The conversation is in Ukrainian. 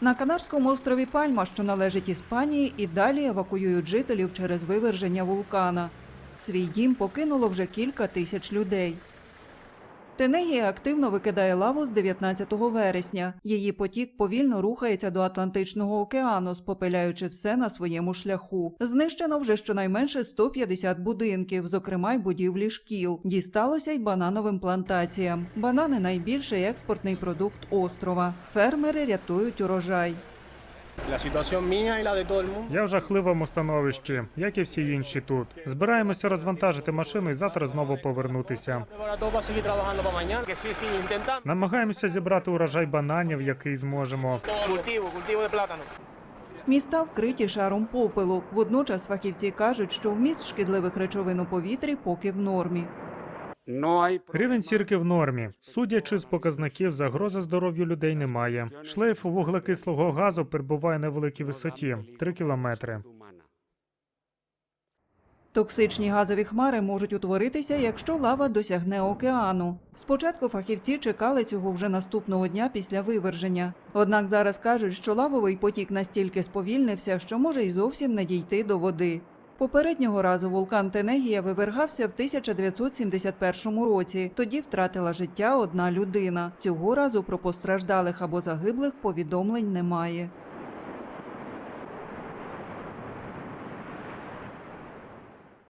На Канарському острові Пальма, що належить Іспанії, і далі евакуюють жителів через виверження вулкана. Свій дім покинуло вже кілька тисяч людей. Тенегія активно викидає лаву з 19 вересня. Її потік повільно рухається до Атлантичного океану, спопиляючи все на своєму шляху. Знищено вже щонайменше 150 будинків, зокрема й будівлі шкіл. Дісталося й банановим плантаціям. Банани найбільший експортний продукт острова. Фермери рятують урожай. Я в жахливому становищі, як і всі інші тут. Збираємося розвантажити машину і завтра знову повернутися. Намагаємося зібрати урожай бананів, який зможемо. Міста вкриті шаром попелу. Водночас фахівці кажуть, що вміст шкідливих речовин у повітрі поки в нормі. No Рівень сірки в нормі. Судячи з показників, загрози здоров'ю людей немає. Шлейф вуглекислого газу перебуває на великій висоті 3 кілометри. Токсичні газові хмари можуть утворитися, якщо лава досягне океану. Спочатку фахівці чекали цього вже наступного дня після виверження. Однак зараз кажуть, що лавовий потік настільки сповільнився, що може й зовсім не дійти до води. Попереднього разу вулкан Тенегія вивергався в 1971 році. Тоді втратила життя одна людина. Цього разу про постраждалих або загиблих повідомлень немає.